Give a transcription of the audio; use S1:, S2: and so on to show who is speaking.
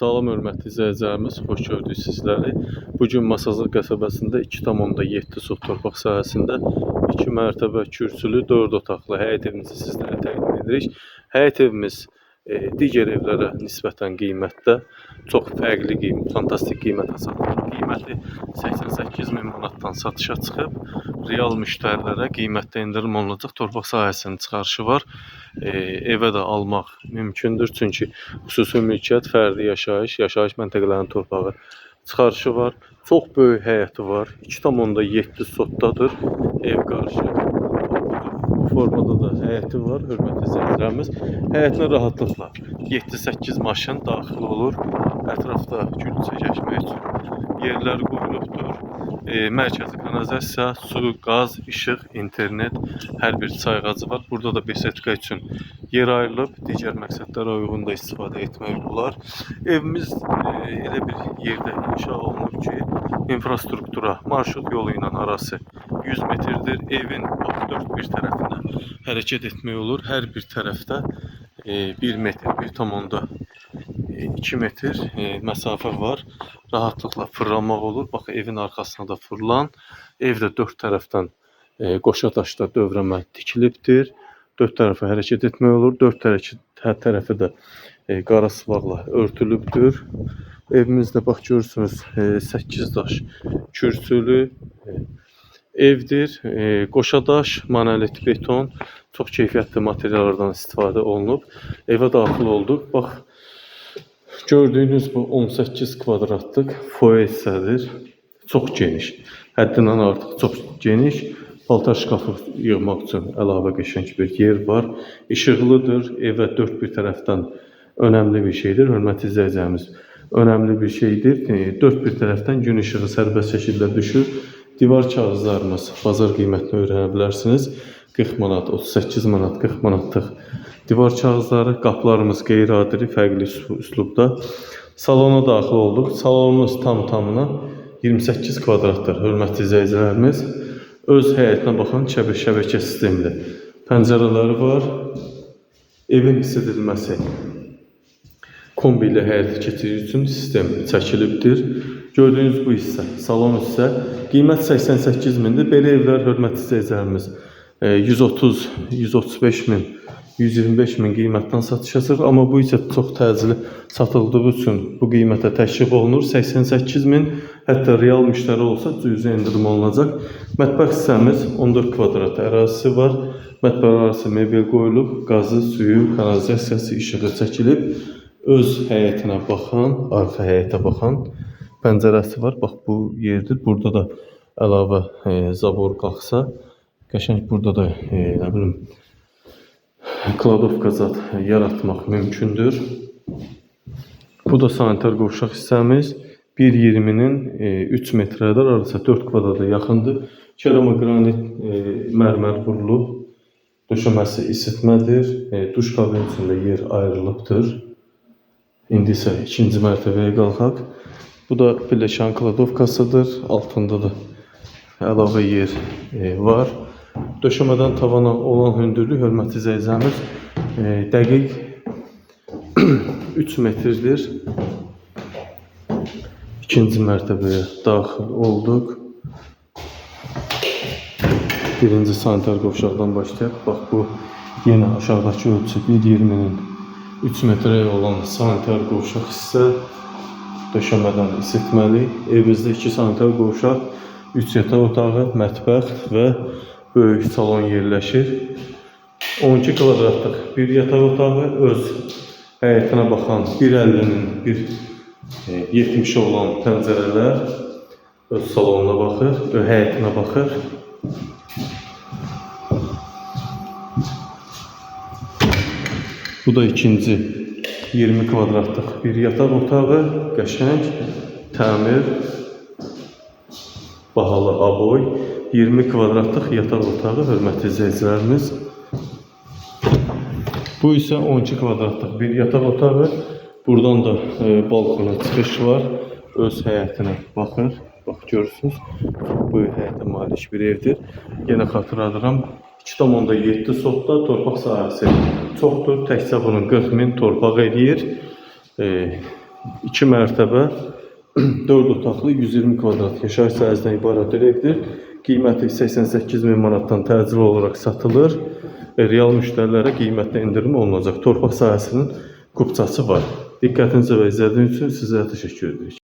S1: Salam hörmətli izləyicilərimiz, xoş gördük sizləri. Bu gün Masazır qəsəbəsində 2.7 sot torpaq sahəsində 2 mərtəbə kürsülü, 4 otaqlı həyət evimizi sizlərə təqdim edirik. Həyət evimiz e, digər evlərə nisbətən qiymətdə çox fərqli qiymət, fantastik qiymətə satılır. Qiyməti 88 min manatdan satışa çıxıb, real müştərilərə qiymətdə endirim olunacaq. Torpaq sahəsinin çıxarışı var. E, evə də almaq mümkündür. Çünki xüsusi mülkiyyət, fərdi yaşayış, yaşayış məntəqələrinin torpağı çıxarışı var. Çox böyük həyəti var. 2.7 sotdadır ev qarşı. Bu formada da həyəti var, hörmətli izləyicilərimiz. Həyətinə rahatlıqla 7-8 maşın daxil olur. Ətrafda gülçə keçmək üçün yerlər qoyulubdur. E, mərkəzi kanalizasiya, su, qaz, işıq, internet, hər bir sayğacı var. Burada da besetka üçün yer ayrılıb, digər məqsədlərə uyğun da istifadə etmək olar. Evimiz e, elə bir yerdə inşa olunub ki, infrastruktura, marşrut yolu ilə arası 100 metrdir. Evin dörd bir tərəfinə hərəkət etmək olur. Hər bir tərəfdə e, 1 metr, 1,2 2 metr e, məsafə var. Rahatlıqla fırlanmaq olur. Bax evin arxasına da fırlan. Ev də dörd tərəfdən e, qoşa daşda dövrəmə tikilibdir. Dörd tərəfə hərəkət etmək olur. Dörd tərəfi, hər tərəfi də e, qara sıvaqla örtülübdür. Evimizdə bax görürsünüz e, 8 daş kürsülü e, evdir. E, qoşa monolit beton, çox keyfiyyətli materiallardan istifadə olunub. Evə daxil olduq. Bax gördüyünüz bu 18 kvadratlıq foyer hissədir. Çox geniş. Həddindən artıq çox geniş. Paltar şkafı yığmaq üçün əlavə qəşəng bir yer var. İşıqlıdır. Evə dörd bir tərəfdən önəmli bir şeydir. Hörmətli izləyicilərimiz, önəmli bir şeydir. Dörd bir tərəfdən gün işığı sərbəst şəkildə düşür. Divar kağızlarımız bazar qiymətini öyrənə bilərsiniz. 40 manat, 38 manat, 40 manatlıq divar kağızları, qapılarımız qeyri-adi, fərqli üslu- üslubda. Salona daxil olduq. Salonumuz tam tamına 28 kvadratdır. Hörmətli izləyicilərimiz, öz həyətinə baxan şəbə şəbəkə sistemli pəncərələri var. Evin isidilməsi kombi ilə həyata keçirici üçün sistem çəkilibdir. Gördüyünüz bu hissə, salon hissə qiymət 88 mindir. Belə evlər hörmətli izləyicilərimiz 130, 135 min, 125 min qiymətdən satışa çıxır, amma bu isə çox təcili satıldığı üçün bu qiymətə təklif olunur. 88 min, hətta real müştəri olsa cüzi endirim olunacaq. Mətbəx hissəmiz 14 kvadrat ərazisi var. Mətbəx arası mebel qoyulub, qazı, suyu, kanalizasiyası, işığı çəkilib. Öz həyətinə baxan, arxa həyətə baxan pəncərəsi var. Bax bu yerdir. Burada da əlavə e, zabor qalxsa, qəşəng burada da e, nə bilim kladovka zat yaratmaq mümkündür. Bu da sanitar qovşaq hissəmiz 1.20-nin e, 3 metrədir, arası 4 kvadrata yaxındır. Keramogranit e, mərmər vurulub. Döşəməsi isitmədir. E, duş kabini üçün də yer ayrılıbdır. İndi isə ikinci mərtəbəyə qalxaq. Bu da pilləkən kladovkasıdır. Altında da əlavə yer e, var. Döşəmədən tavana olan hündürlük hörmətli izləyicilərimiz e, dəqiq 3 metrdir. İkinci mərtəbəyə daxil olduq. Birinci sanitar qovşaqdan başlayaq. Bax bu yenə aşağıdakı ölçü 1.20-nin 3 metrəyə olan sanitar qovşaq hissə döşəmədən isitməli. Evimizdə 2 sanitar qovşaq, 3 yataq otağı, mətbəx və böyük salon yerləşir. 12 kvadratlıq bir yataq otağı öz həyətinə baxan 1.50-nin bir e, 70 olan pəncərələr öz salonuna baxır, öz həyətinə baxır. Bu da ikinci 20 kvadratlıq bir yataq otağı, qəşəng, təmir, bahalı aboy, 20 kvadratlıq yataq otağı, hörmətli izləyicilərimiz. Bu isə 12 kvadratlıq bir yataq otağı. Buradan da e, balkona çıxış var. Öz həyətinə baxır. Bax görürsünüz. Böyük həyətə malik bir evdir. Yenə xatırladıram. 2.7 sotda torpaq sahəsi çoxdur. Təkcə bunun 40 min torpaq eləyir. E, 2 mərtəbə 4 otaqlı 120 kvadrat yaşayış sahəsindən ibarət evdir. Qiyməti 88 min manatdan təcili olaraq satılır. Real müştərilərə qiymətdə endirim olunacaq. Torpaq sahəsinin kupçası var. Diqqətinizə və izlədiyiniz üçün sizə təşəkkür edirik.